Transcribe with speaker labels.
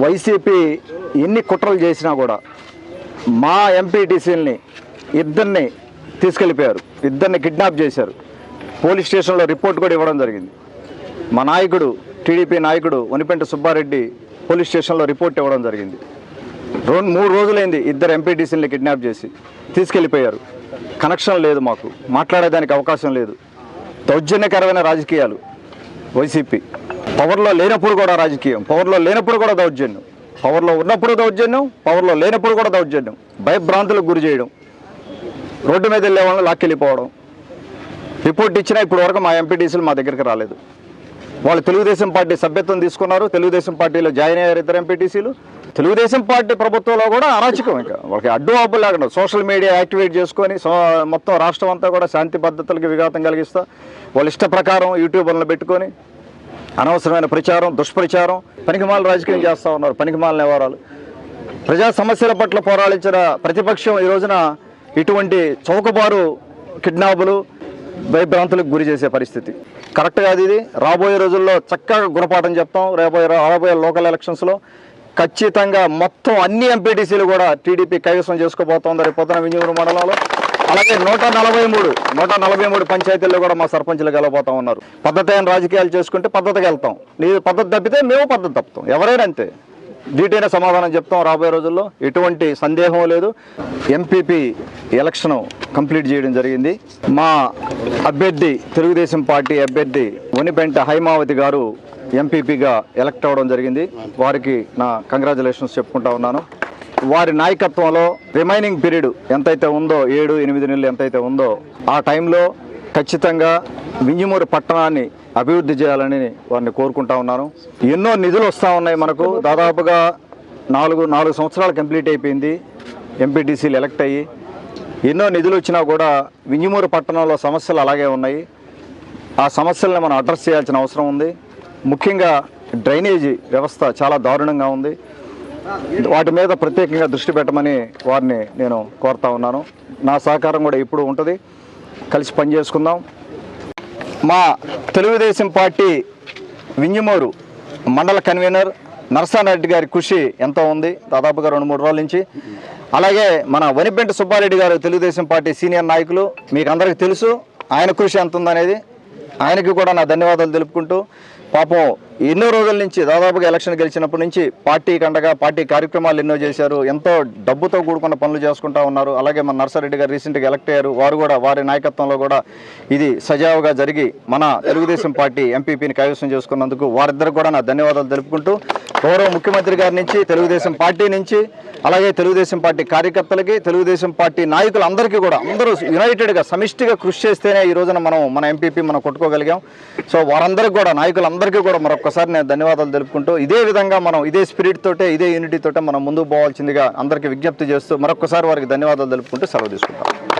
Speaker 1: YCP ఎన్ని కుట్రలు చేసినా కూడా మా ఎంపీటీసీలని ఇద్దరిని తీసుకెళ్ళిపోయారు. ఇద్దరిని కిడ్నాప్ చేశారు. పోలీస్ స్టేషన్లో రిపోర్ట్ కూడా ఇవ్వడం జరిగింది. మా నాయకుడు టీడీపీ నాయకుడు వనిపెంట సుబ్బారెడ్డి పోలీస్ స్టేషన్లో రిపోర్ట్ ఇవ్వడం జరిగింది. రెండు మూడు రోజులైంది ఇద్దరు ఎంపీటీసీని కిడ్నాప్ చేసి తీసుకెళ్ళిపోయారు. కనెక్షన్ లేదు మాకు. మాట్లాడేదానికి అవకాశం లేదు. దౌర్జన్యకరమైన రాజకీయాలు వైసీపీ. పవర్లో లేనప్పుడు కూడా రాజకీయం పవర్లో లేనప్పుడు కూడా దౌర్జన్యం పవర్లో ఉన్నప్పుడు దౌర్జన్యం పవర్లో లేనప్పుడు కూడా దౌర్జన్యం భయభ్రాంతులకు గురి చేయడం రోడ్డు మీద వెళ్ళే వాళ్ళని లాక్కెళ్ళిపోవడం. రిపోర్ట్ ఇచ్చినా ఇప్పుడు వరకు మా ఎంపీటీసీలు మా దగ్గరికి రాలేదు. వాళ్ళు తెలుగుదేశం పార్టీ సభ్యత్వం తీసుకున్నారు తెలుగుదేశం పార్టీలో జాయిన్ అయ్యారు ఇద్దరు ఎంపీటీసీలు తెలుగుదేశం పార్టీ ప్రభుత్వంలో కూడా అరాచకం ఇంకా. వాళ్ళకి అడ్డు అబ్బు లేకుండా సోషల్ మీడియా యాక్టివేట్ చేసుకొని మొత్తం రాష్ట్రం అంతా కూడా శాంతి భద్రతలకు విఘాతం కలిగిస్తా. వాళ్ళ ఇష్ట ప్రకారం యూట్యూబర్లను పెట్టుకొని అనవసరమైన ప్రచారం దుష్ప్రచారం పనికిమాల రాజకీయం చేస్తూ ఉన్నారు పనికిమాల నివారాలు. ప్రజా సమస్యల పట్ల పోరాడించిన ప్రతిపక్షం ఈ రోజున ఇటువంటి చౌకబారు కిడ్నాపులు భయభ్రాంతులకు గురి చేసే పరిస్థితి. కరెక్ట్ కాదు ఇది. రాబోయే రోజుల్లో చక్కగా గుణపాఠం చెప్తాం. రాబోయే రాబోయే లోకల్ ఎలక్షన్స్లో ఖచ్చితంగా మొత్తం అన్ని ఎంపీటీసీలు కూడా టీడీపీ కైవసం చేసుకోబోతోంది రేపు పొద్దున వింజమూరు మండలంలో. అలాగే నూట నలభై మూడు నూట నలభై మూడు పంచాయతీల్లో కూడా మా సర్పంచులు గెలవబోతా ఉన్నారు. పద్ధతి అయిన రాజకీయాలు చేసుకుంటే పద్ధతికి వెళ్తాం. నీ పద్ధతి తప్పితే మేము పద్ధతి తప్పుతాం. ఎవరైనా అంతే. డీటైన సమాధానం చెప్తాం రాబోయే రోజుల్లో. ఎటువంటి సందేహం లేదు. ఎంపీపీ ఎలక్షన్ కంప్లీట్ చేయడం జరిగింది. మా అభ్యర్థి తెలుగుదేశం పార్టీ అభ్యర్థి వనిపెంట హైమావతి గారు ఎంపీపీగా ఎలక్ట్ అవ్వడం జరిగింది. వారికి నా కంగ్రాచులేషన్స్ చెప్పుకుంటా ఉన్నాను. వారి నాయకత్వంలో రిమైనింగ్ పీరియడ్ ఎంతైతే ఉందో ఏడు ఎనిమిది నెలలు ఎంతైతే ఉందో ఆ టైంలో ఖచ్చితంగా వింజమూరు పట్టణాన్ని అభివృద్ధి చేయాలని వారిని కోరుకుంటా ఉన్నాను. ఎన్నో నిధులు వస్తూ ఉన్నాయి మనకు. దాదాపుగా నాలుగు నాలుగు సంవత్సరాలు కంప్లీట్ అయిపోయింది. ఎంపీటీసీలు ఎలక్ట్ అయ్యి ఎన్నో నిధులు వచ్చినా కూడా వింజమూరు పట్టణంలో సమస్యలు అలాగే ఉన్నాయి. ఆ సమస్యలను మనం అడ్రస్ చేయాల్సిన అవసరం ఉంది. ముఖ్యంగా డ్రైనేజీ వ్యవస్థ చాలా దారుణంగా ఉంది. వాటి మీద ప్రత్యేకంగా దృష్టి పెట్టమని వారిని నేను కోరుతా ఉన్నాను. నా సహకారం కూడా ఇప్పుడు ఉంటుంది. కలిసి పనిచేసుకుందాం. మా తెలుగుదేశం పార్టీ వింజమూరు మండల కన్వీనర్ నరసారెడ్డి గారి కృషి ఎంతో ఉంది. దాదాపుగా రెండు మూడు రోజుల నుంచి. అలాగే మన వనిపెంట సుబ్బారెడ్డి గారు తెలుగుదేశం పార్టీ సీనియర్ నాయకులు మీకు అందరికీ తెలుసు. ఆయన కృషి ఎంత ఉందనేది ఆయనకి కూడా నా ధన్యవాదాలు తెలుపుకుంటూ. పాపం ఎన్నో రోజుల నుంచి దాదాపుగా ఎలక్షన్ గెలిచినప్పటి నుంచి పార్టీ కండగా పార్టీ కార్యక్రమాలు ఎన్నో చేశారు ఎంతో డబ్బుతో కూడుకున్న పనులు చేసుకుంటా ఉన్నారు. అలాగే మన నర్సారెడ్డి గారు రీసెంట్గా ఎలక్ట్ అయ్యారు. వారు కూడా వారి నాయకత్వంలో కూడా ఇది సజావుగా జరిగి మన తెలుగుదేశం పార్టీ ఎంపీపీని కైవసం చేసుకున్నందుకు వారిద్దరు కూడా నా ధన్యవాదాలు తెలుపుకుంటూ గౌరవ ముఖ్యమంత్రి గారి నుంచి తెలుగుదేశం పార్టీ నుంచి అలాగే తెలుగుదేశం పార్టీ కార్యకర్తలకి తెలుగుదేశం పార్టీ నాయకులందరికీ కూడా అందరూ యునైటెడ్గా సమిష్టిగా కృషి చేస్తేనే ఈ రోజున మనం మన ఎంపీపీ మనం కొట్టుకోగలిగాం. సో వారందరికీ కూడా నాయకులందరికీ కూడా మరొక మరొకసారి నేను ధన్యవాదాలు తెలుపుకుంటూ ఇదే విధంగా మనం ఇదే స్పిరిట్ తోటే ఇదే యూనిటీ తోటే మనం ముందుకు పోవాల్సిందిగా అందరికీ విజ్ఞప్తి చేస్తూ మరొకసారి వారికి ధన్యవాదాలు తెలుపుకుంటూ సెలవు తీసుకుంటాం.